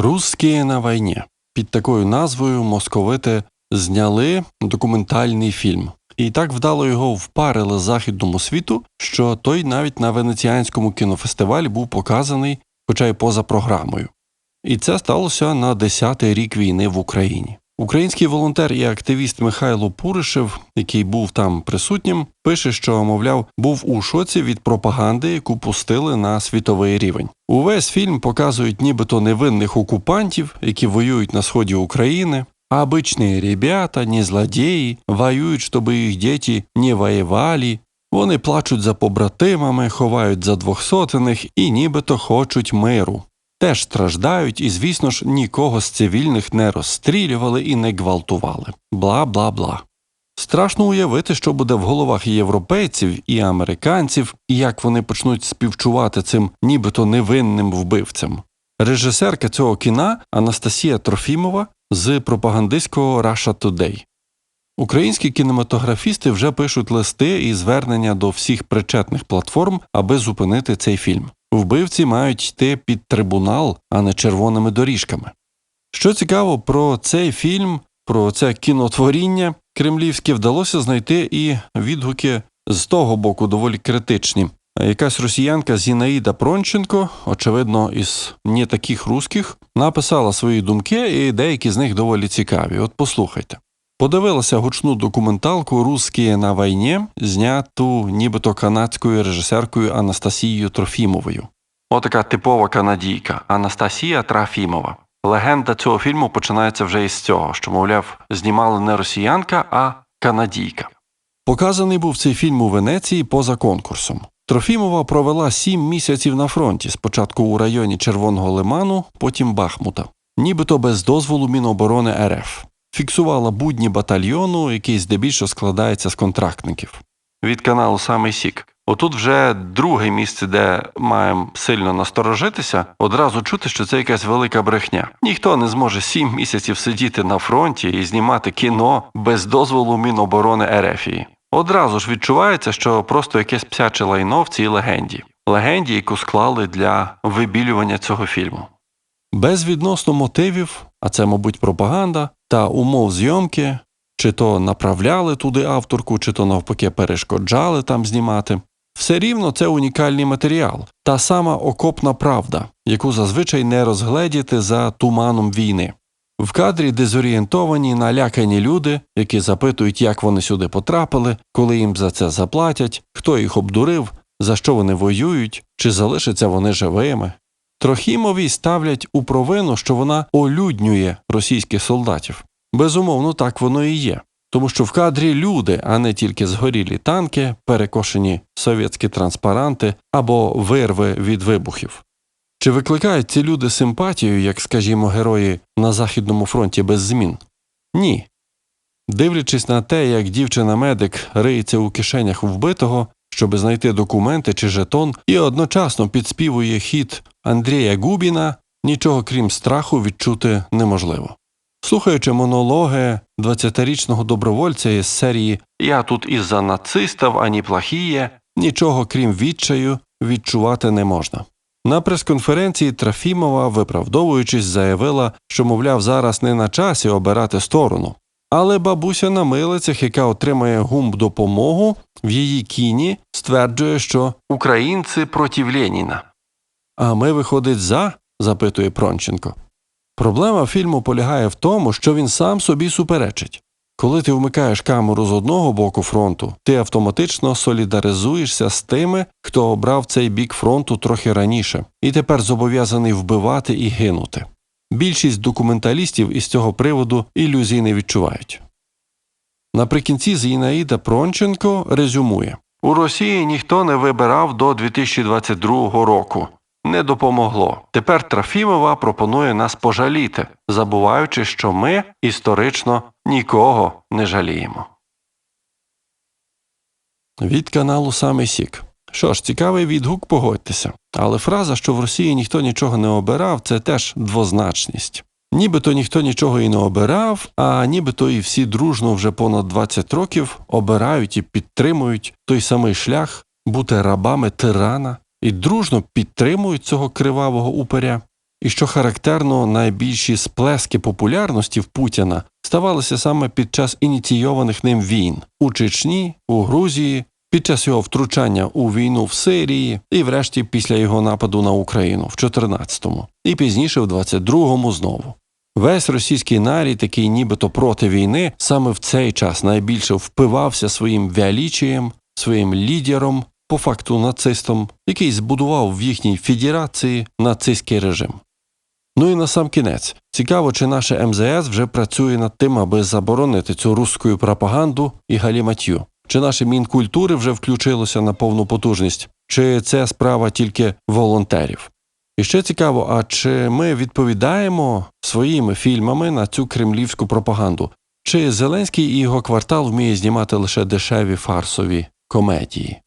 Русські на війні. Під такою назвою московити зняли документальний фільм. І так вдало його впарили західному світу, що той навіть на венеціанському кінофестивалі був показаний, хоча й поза програмою. І це сталося на 10-й рік війни в Україні. Український волонтер і активіст Михайло Пуришев, який був там присутнім, пише, що, мовляв, був у шоці від пропаганди, яку пустили на світовий рівень. Увесь фільм показують нібито невинних окупантів, які воюють на сході України. А обычные ребята, не злодії, воюють, щоб їх діти не воювали. Вони плачуть за побратимами, ховають за двохсотених і нібито хочуть миру. Теж страждають і, звісно ж, нікого з цивільних не розстрілювали і не гвалтували. Бла бла бла. Страшно уявити, що буде в головах і європейців і американців, і як вони почнуть співчувати цим нібито невинним вбивцям. Режисерка цього кіна Анастасія Трофімова з пропагандистського Russia Today. Українські кінематографісти вже пишуть листи і звернення до всіх причетних платформ, аби зупинити цей фільм. Вбивці мають йти під трибунал, а не червоними доріжками. Що цікаво про цей фільм, про це кінотворіння кремлівське вдалося знайти і відгуки з того боку доволі критичні. Якась росіянка Зінаїда Пронченко, очевидно, із не таких русських, написала свої думки, і деякі з них доволі цікаві. От послухайте. Подивилася гучну документалку Русські на війні, зняту нібито канадською режисеркою Анастасією Трофімовою. Отака типова канадійка Анастасія Трофімова. Легенда цього фільму починається вже із цього, що, мовляв, знімали не росіянка, а канадійка. Показаний був цей фільм у Венеції поза конкурсом. Трофімова провела сім місяців на фронті, спочатку у районі Червоного Лиману, потім Бахмута, нібито без дозволу Міноборони РФ. Фіксувала будні батальйону, який здебільшого складається з контрактників. Від каналу Самий Сік. Отут вже друге місце, де маємо сильно насторожитися, одразу чути, що це якась велика брехня. Ніхто не зможе сім місяців сидіти на фронті і знімати кіно без дозволу Міноборони Ерефії. Одразу ж відчувається, що просто якесь псяче лайно в цій легенді, легенді, яку склали для вибілювання цього фільму. Без відносно мотивів, а це, мабуть, пропаганда, та умов зйомки, чи то направляли туди авторку, чи то навпаки перешкоджали там знімати. Все рівно це унікальний матеріал, та сама окопна правда, яку зазвичай не розгледіти за туманом війни. В кадрі дезорієнтовані налякані люди, які запитують, як вони сюди потрапили, коли їм за це заплатять, хто їх обдурив, за що вони воюють, чи залишаться вони живими. Трохімові ставлять у провину, що вона олюднює російських солдатів. Безумовно, так воно і є. Тому що в кадрі люди, а не тільки згорілі танки, перекошені совєтські транспаранти або вирви від вибухів. Чи викликають ці люди симпатію, як, скажімо, герої на Західному фронті без змін? Ні. Дивлячись на те, як дівчина-медик риється у кишенях вбитого, щоби знайти документи чи жетон, і одночасно підспівує хіт Андрія Губіна, нічого крім страху відчути неможливо. Слухаючи монологи 20-річного добровольця із серії Я тут із-за нацистів, ані плохіє, нічого крім відчаю відчувати не можна. На прес-конференції Трофімова, виправдовуючись, заявила, що, мовляв, зараз не на часі обирати сторону. Але бабуся на милицях, яка отримує гумб допомогу, в її кіні стверджує, що українці проти Леніна. А ми, виходить, за? запитує Пронченко. Проблема фільму полягає в тому, що він сам собі суперечить. Коли ти вмикаєш камеру з одного боку фронту, ти автоматично солідаризуєшся з тими, хто обрав цей бік фронту трохи раніше, і тепер зобов'язаний вбивати і гинути. Більшість документалістів із цього приводу ілюзій не відчувають. Наприкінці Зінаїда Пронченко резюмує У Росії ніхто не вибирав до 2022 року. Не допомогло. Тепер Трофімова пропонує нас пожаліти, забуваючи, що ми історично нікого не жаліємо. Від каналу Саме Сік. Що ж, цікавий відгук, погодьтеся. Але фраза, що в Росії ніхто нічого не обирав, це теж двозначність. Нібито ніхто нічого і не обирав, а нібито і всі дружно вже понад 20 років обирають і підтримують той самий шлях бути рабами тирана і дружно підтримують цього кривавого упиря. І що характерно, найбільші сплески популярності в Путіна ставалися саме під час ініційованих ним війн у Чечні, у Грузії, під час його втручання у війну в Сирії і, врешті, після його нападу на Україну в 14-му, і пізніше в 22-му знову. Весь російський нарід, який нібито проти війни, саме в цей час найбільше впивався своїм вялічієм, своїм лідером, по факту нацистом, який збудував в їхній федерації нацистський режим. Ну і на сам кінець цікаво, чи наше МЗС вже працює над тим, аби заборонити цю русську пропаганду і галіматью. Чи наше мінкультури вже включилося на повну потужність, чи це справа тільки волонтерів? І ще цікаво, а чи ми відповідаємо своїми фільмами на цю кремлівську пропаганду? Чи Зеленський і його квартал вміє знімати лише дешеві фарсові комедії?